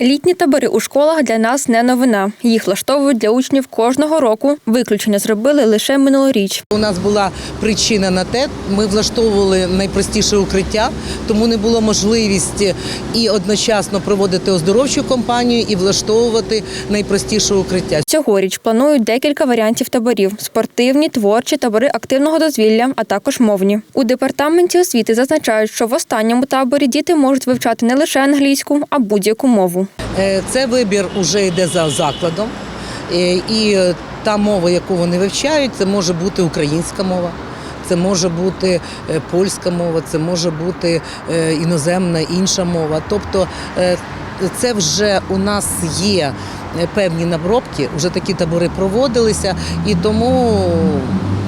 Літні табори у школах для нас не новина. Їх влаштовують для учнів кожного року. Виключення зробили лише минулоріч. У нас була причина на те, ми влаштовували найпростіше укриття, тому не було можливості і одночасно проводити оздоровчу кампанію і влаштовувати найпростіше укриття. Цьогоріч планують декілька варіантів таборів: спортивні, творчі, табори активного дозвілля, а також мовні. У департаменті освіти зазначають, що в останньому таборі діти можуть вивчати не лише англійську, а будь-яку мову. Е, Це вибір вже йде за закладом, Е, і е, та мова, яку вони вивчають, це може бути українська мова. Це може бути польська мова, це може бути іноземна інша мова. Тобто це вже у нас є певні наробки, вже такі табори проводилися, і тому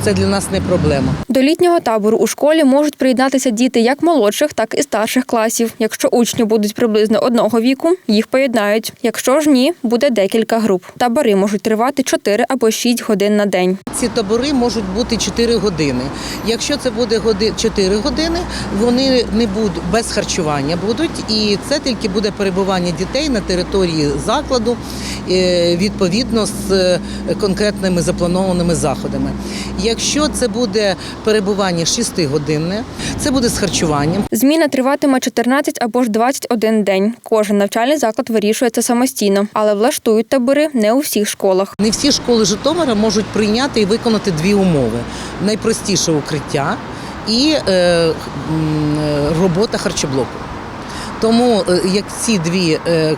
це для нас не проблема. До літнього табору у школі можуть приєднатися діти як молодших, так і старших класів. Якщо учні будуть приблизно одного віку, їх поєднають. Якщо ж ні, буде декілька груп. Табори можуть тривати 4 або 6 годин на день. Ці табори можуть бути 4 години. Якщо це буде годи- 4 години, вони не будуть без харчування будуть, і це тільки буде перебування дітей на території закладу е, відповідно з е, конкретними запланованими заходами. Якщо це буде перебування 6 годинне, це буде з харчуванням. Зміна триватиме 14 або ж 21 день. Кожен навчальний заклад вирішує це самостійно, але влаштують табори не у всіх школах. Не всі школи Житомира можуть прийняти і виконати дві умови: найпростіше укриття і е, е, робота харчоблоку. Тому е, як ці дві е, е,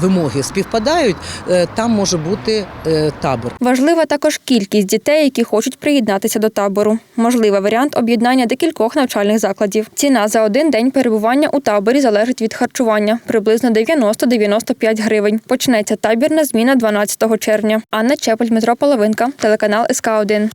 вимоги співпадають, там може бути табор. Важлива також кількість дітей, які хочуть приєднатися до табору. Можливий варіант об'єднання декількох навчальних закладів. Ціна за один день перебування у таборі залежить від харчування приблизно 90-95 гривень. Почнеться табірна зміна 12 червня. Анна Чепель, Дмитро Половинка, телеканал СК 1